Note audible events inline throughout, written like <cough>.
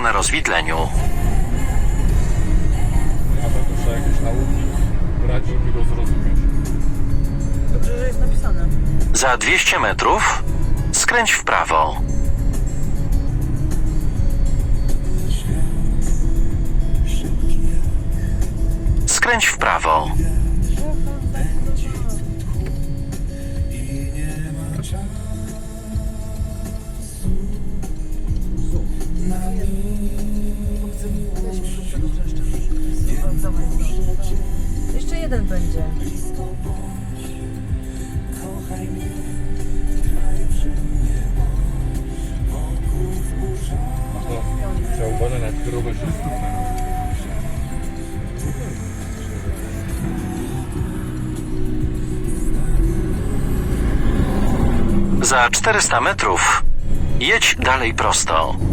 poświęcone rozwidleniu. Ja będę trzeba jakieś nauki brać, żeby go zrozumieć. Dobrze, że jest napisane. Za 200 metrów skręć w prawo. Skręć w prawo. jeden będzie. Trzeba uważać na grubość Za 400 metrów jedź dalej prosto.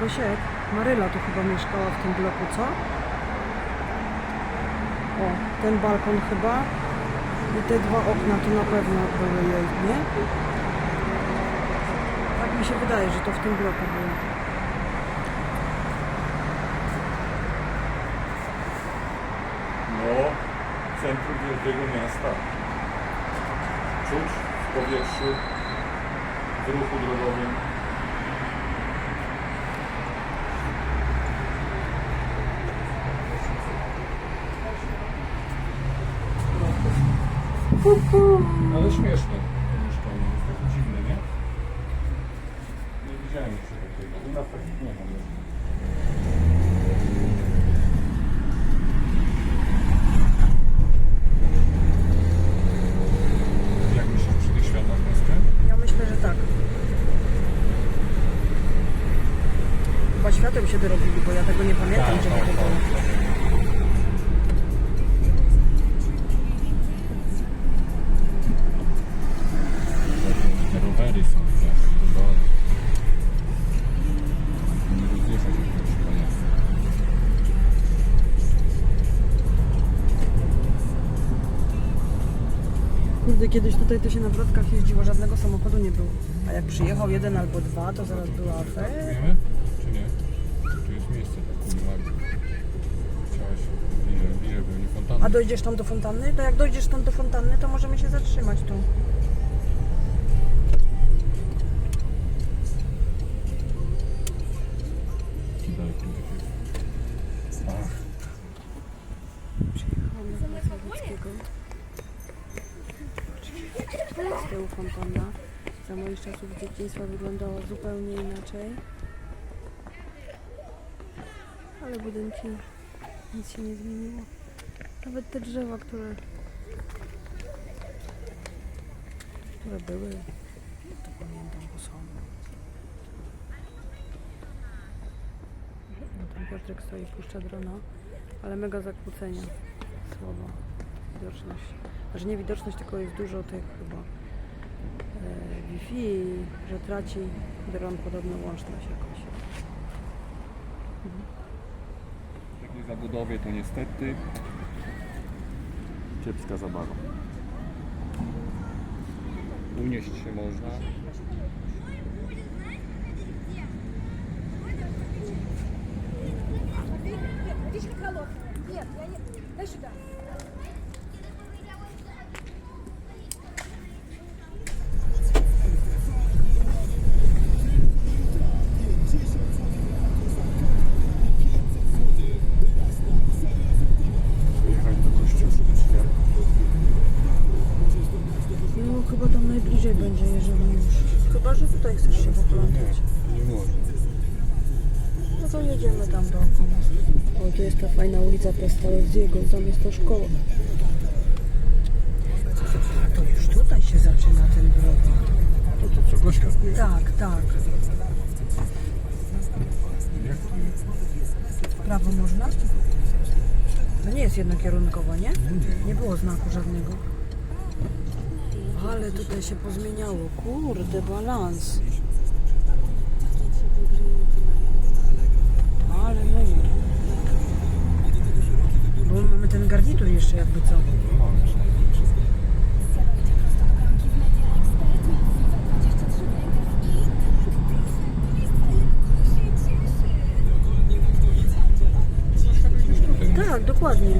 Bosiek, Maryla tu chyba mieszkała w tym bloku, co? O, ten balkon chyba i te dwa okna tu na pewno były jej, nie? Tak mi się wydaje, że to w tym bloku było. No, centrum wielkiego miasta. Czuć w powietrzu, w ruchu drogowym. Ale śmiesznie. Wtedy kiedyś tutaj to się na wrotkach jeździło, żadnego samochodu nie było. A jak przyjechał jeden albo dwa, to zaraz była afera. Wiemy? Czy nie? Tu jest miejsce kurwa. Chciałaś bliżej, bliżej, bo nie fontanna. A dojdziesz tam do fontanny? To jak dojdziesz tam do fontanny, to możemy się zatrzymać tu. Dalej, tu takie- Ach, Z tyłu fontanna. Za moich czasów dzieciństwa wyglądała zupełnie inaczej. Ale budynki nic się nie zmieniło. Nawet te drzewa, które, które były, to pamiętam, bo są. No, Tam Piotrek stoi, puszcza drona, ale mega zakłócenia słowa, widoczność. Znaczy nie widoczność, tylko jest dużo tych chyba e, Wi-Fi, że traci dron podobno łączność jakoś. w takiej zabudowie to niestety kiepska zabawa. Unieść się można. Водичка холодная. Нет, я не... Дай сюда. No to jedziemy tam dookoła. O, tu jest ta fajna ulica Pestalozziego, tam jest ta szkoła. A to już tutaj się zaczyna ten browar. To to co Gośka zbiera. Tak, tak. W prawo można? To nie jest jednokierunkowo, nie? Nie było znaku żadnego. Ale tutaj się pozmieniało. Kurde, balans. Ale numer. Bo my mamy ten garnitur jeszcze jakby co. Tak, dokładnie.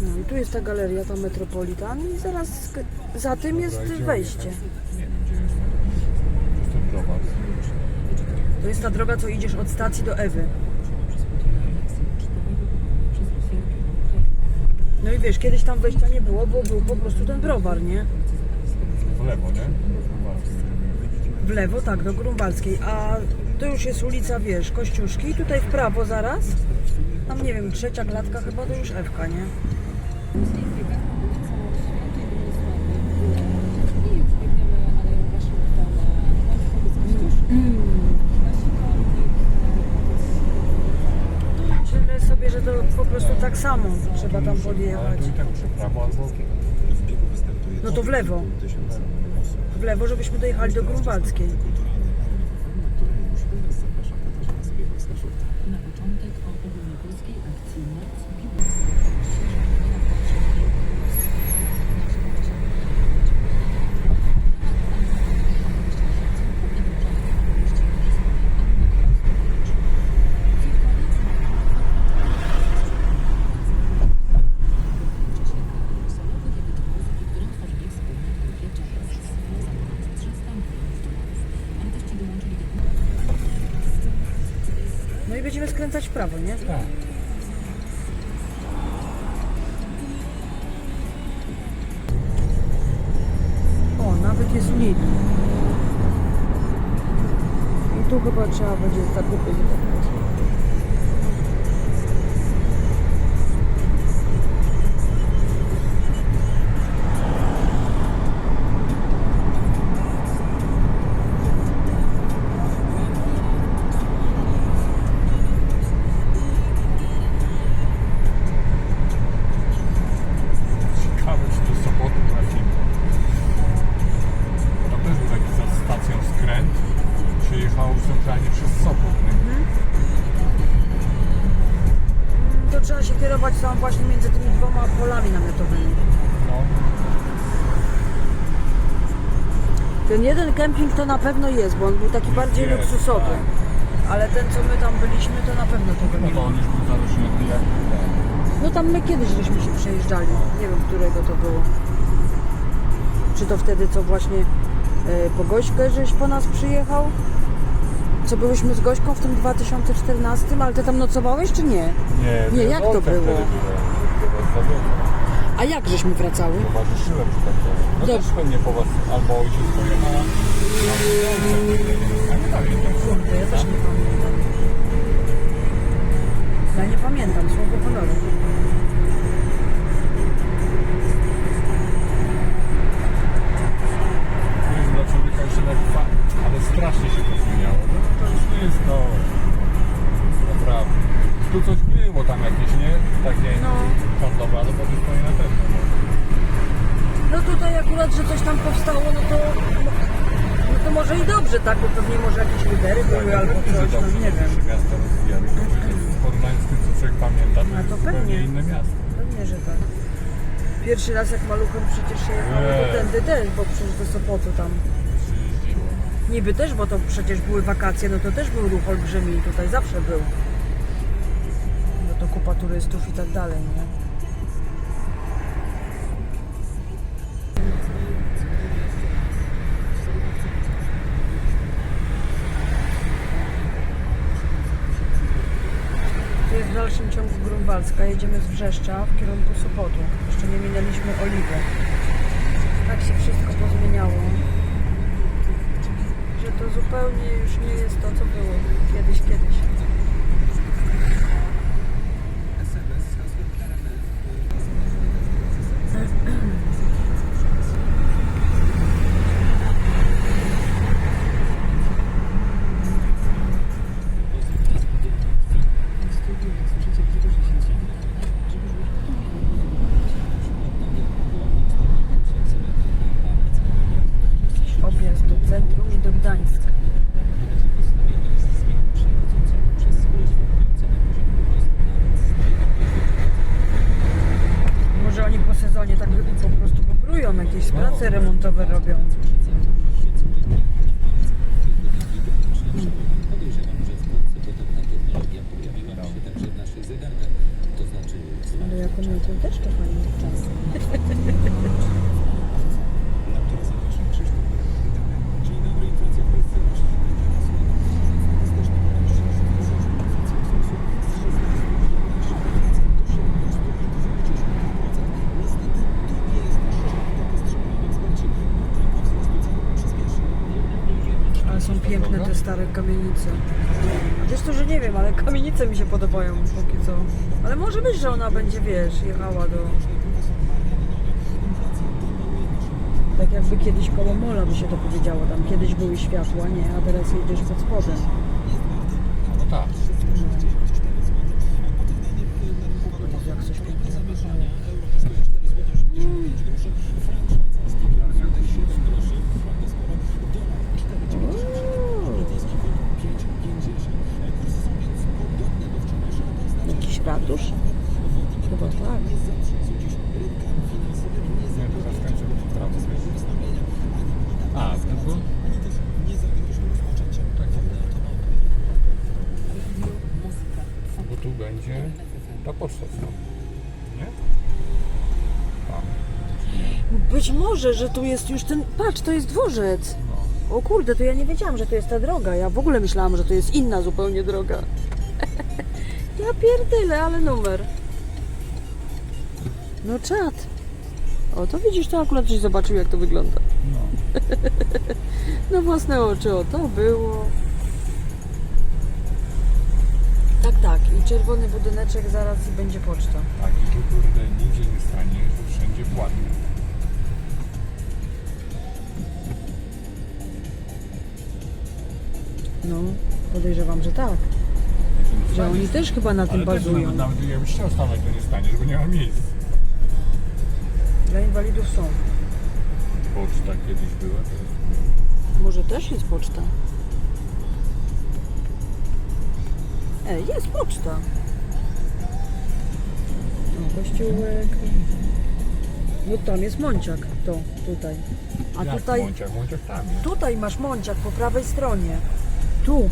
No i tu jest ta galeria, ta Metropolitan i zaraz za tym jest wejście. Nie wiem gdzie jest. Jest ten browar. To jest ta droga, co idziesz od stacji do Ewy. No i wiesz, kiedyś tam wejścia nie było, bo był po prostu ten browar, nie? W lewo, nie? W lewo, tak, do Grunwaldzkiej, a to już jest ulica, wiesz, Kościuszki i tutaj w prawo zaraz, tam nie wiem, trzecia klatka chyba to już Ewka, nie? Myślę sobie, że to po prostu tak samo trzeba tam podjechać. No to w lewo, w lewo, żebyśmy dojechali do Grunwaldzkiej. Na początek o ogólnopolskiej akcji Noc No i będziemy skręcać w prawo, nie? Tak. O, nawet jest Lidl. I tu chyba trzeba będzie zakupy kemping to na pewno jest, bo on był taki bardziej Jest, luksusowy. tak. Ale ten, co my tam byliśmy, to na pewno tego No nie to ma. on już był zarośnięty jak ten. No tam my kiedyś żeśmy się przejeżdżali. Nie wiem, którego to było. Czy to wtedy, co właśnie e, po Gośkę, żeś po nas przyjechał? Co byłyśmy z Gośką w tym 2014, ale ty tam nocowałeś, czy nie? Nie, Nie, jak to było? wtedy. A jak żeśmy wracały? Towarzyszyłem, że tak powiem. No Dobrze. też pewnie po was albo ojciec pojechał. A nie pamiętam. Kurde, ja też nie pamiętam. Ja nie pamiętam, słowo honoru. To jest dla człowieka jeszcze tak fa... ale strasznie się to zmieniało. No to już nie jest to. Naprawdę. Tu coś było tam jakieś, nie? Takie No. handlowe, ale potem to nie na pewno. No. No tutaj akurat, że coś tam powstało, no to... No to może i dobrze, tak? Bo pewnie może jakieś lidery były albo pewnie, coś, no dobrze, nie że wiem. miasta rozwijały. To jest w porównaniu z tym, co człowiek pamięta, to A to jest pewnie. inne miasto. Pewnie, że tak. Pierwszy raz jak maluchem przecież się jechało, to Nie. tędy też, bo przecież do Sopotu tam. Niby też, bo to przecież były wakacje, no to też był ruch olbrzymi i tutaj zawsze był. Kupa turystów i tak dalej, nie? To jest w dalszym ciągu Grunwaldzka. Jedziemy z Wrzeszcza w kierunku Sopotu. Jeszcze nie minęliśmy Oliwy. Tak się wszystko pozmieniało że to zupełnie już nie jest to, co było kiedyś, kiedyś. Objazd do centrum i do Gdańska. Może oni po sezonie tak po prostu pobrują, jakieś remontowe robią. Ale jak on to też to fajnie czas. Kamienice. Wiesz to, że nie wiem, ale kamienice mi się podobają póki co. Ale może być, że ona będzie, wiesz, jechała do... Tak jakby kiedyś koło mola by się to powiedziało. Tam kiedyś były światła, nie? A teraz jedziesz pod spodem. No tak. Jezu, jak coś pięknie zapisało. Jakiś ratusz? Chyba tak. Nie, to teraz skończę w prawo. wiesz. A, tylko... Tak. Bo tu będzie ta poczta znowu. Nie? Tam. Być może, że tu jest już ten... Patrz, to jest dworzec. O kurde, to ja nie wiedziałam, że to jest ta droga. Ja w ogóle myślałam, że to jest inna zupełnie droga. <laughs> ja pierdolę, ale numer. No czad. O, to widzisz, to akurat żeś zobaczył, jak to wygląda. No. <laughs> Na własne oczy, o, to było. Tak, tak. I czerwony budyneczek zaraz i będzie poczta. Tak, i tu kurde nigdzie nie stanie, że wszędzie płatne. No, podejrzewam, że tak. Że oni też chyba na tym Ale też bazują. nawet, nawet jakbyś chciał stanąć, to nie staniesz, bo nie ma miejsc. Dla inwalidów są. Poczta kiedyś była, teraz Może też jest poczta. Ej, jest poczta. O, kościółek. No tam jest Mąciak, to tutaj. A Jak tutaj, Mąciak, Mąciak tam jest. tutaj masz Mąciak po prawej stronie. Tu,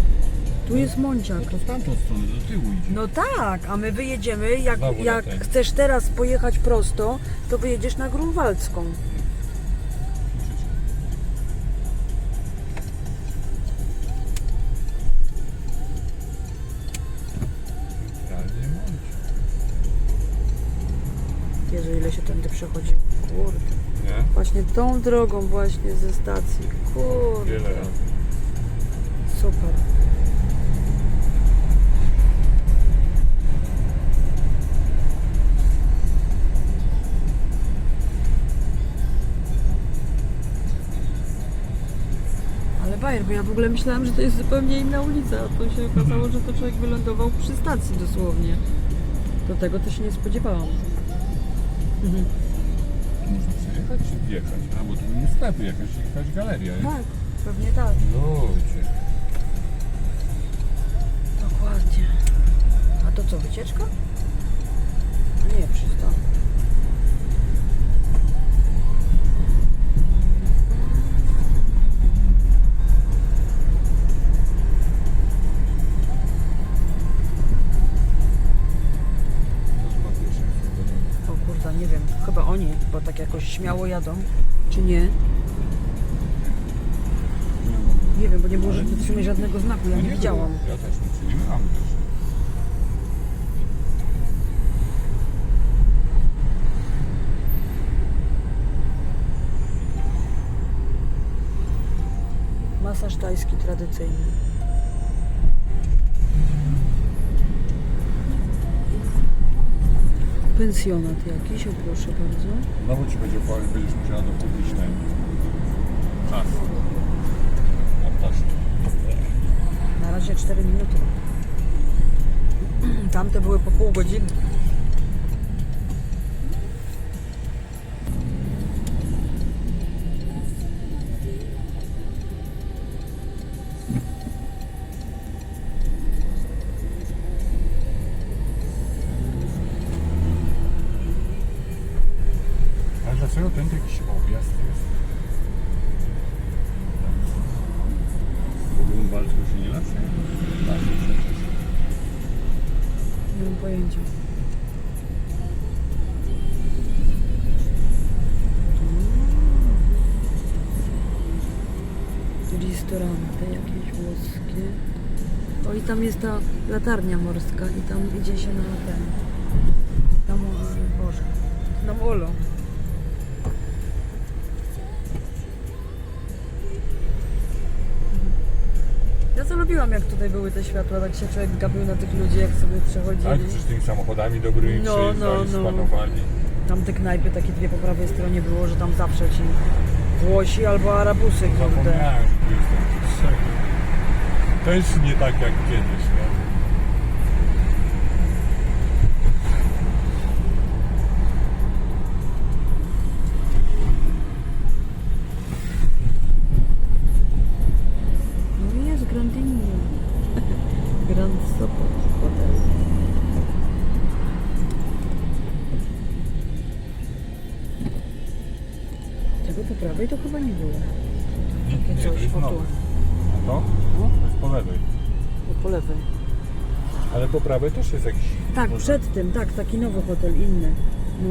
tu jest Mąciak. No to z tamtą stronę, do tyłu idzie. No tak, a my wyjedziemy, jak, Znowu na jak ten. chcesz teraz pojechać prosto, to wyjedziesz na Grunwaldzką. Centralnie Mąciak. Jezu, ile się tędy przechodzi. Kurde. Nie? Właśnie tą drogą właśnie ze stacji. Kurde. Wiele razy. Super. Ale bajer, bo ja w ogóle myślałam, że to jest zupełnie inna ulica, a to się okazało, że to człowiek wylądował przy stacji dosłownie. Do tego to się nie spodziewałam. Mhm. Tu można przejechać czy wjechać? A, bo tu nie sklepy, jakaś, jakaś galeria jest. Tak, pewnie tak. Ludzie. Dokładnie. To co, wycieczka? Nie, pierwszeństwo do niego. O kurde, nie wiem, chyba oni, bo tak jakoś śmiało jadą, czy nie? Nie wiem, bo nie było sumie żadnego znaku, ja No nie widziałam. Ja też nie, czyli Masaż tajski tradycyjny. Pensjonat jakiś, o proszę bardzo. Znowu ci będzie powiem, będziesz musiała dokupić ten czas. Apteczkę. Na razie 4 minuty. <clears throat> Tamte były po pół godziny. Tam jest ta latarnia morska i tam idzie się na ten. Morze, Boże. Na molo. Ja to lubiłam jak tutaj były te światła, tak się człowiek gapił na tych ludzi jak sobie przechodzili. Tak, przecież tymi samochodami dobrymi No, przyjeżdżali, no, no. spanowali. Tam te knajpy takie dwie po prawej stronie było, że tam zawsze ci Włosi albo Arabusy, kurde. Zapomniałem, że tu jest. Jest nie tak jak kiedyś, nie? Prawej też jest jakiś... Tak, może- przed tym, tak, taki nowy hotel, inny. No.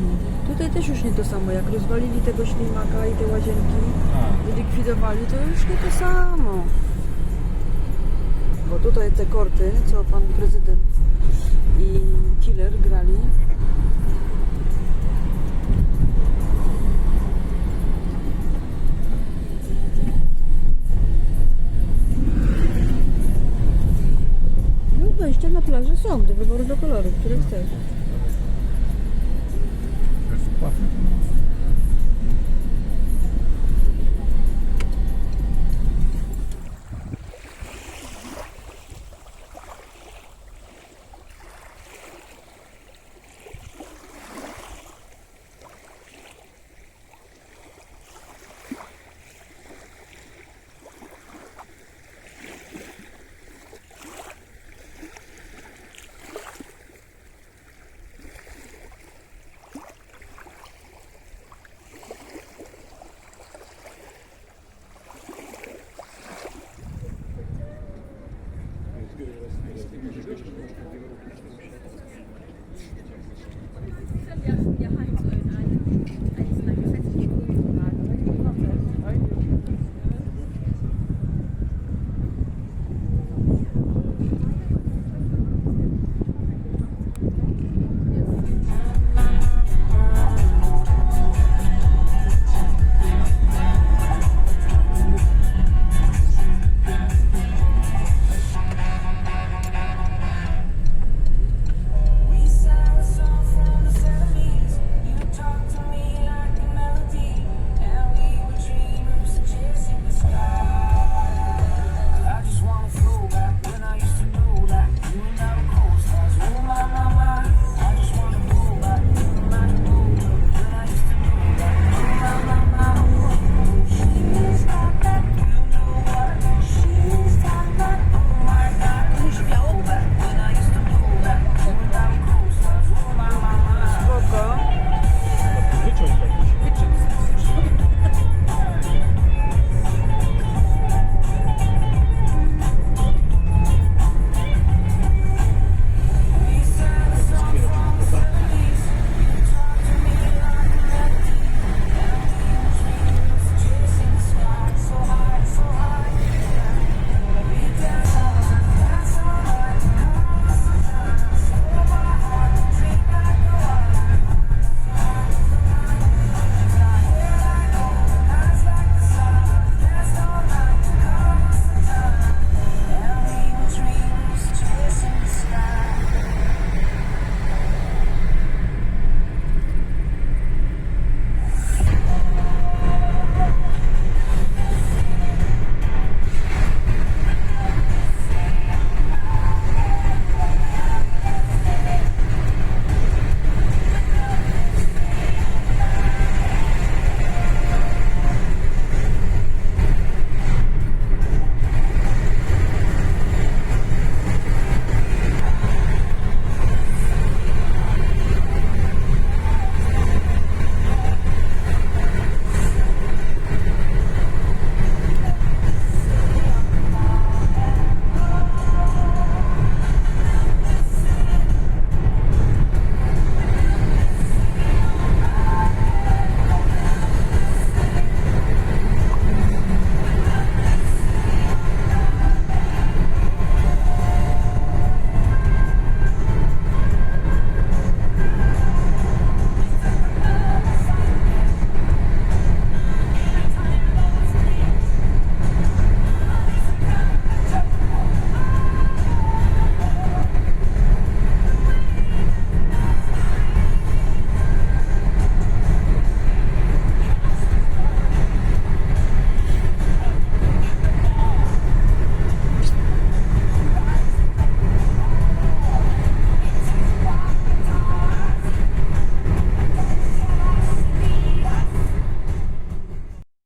No. Tutaj też już nie to samo, jak rozwalili tego ślimaka i te łazienki, A, wylikwidowali, to już nie to samo. Bo tutaj te korty, co pan prezydent i killer grali, wejścia na plażę są, do wyboru do koloru, który chcesz. to jest płatne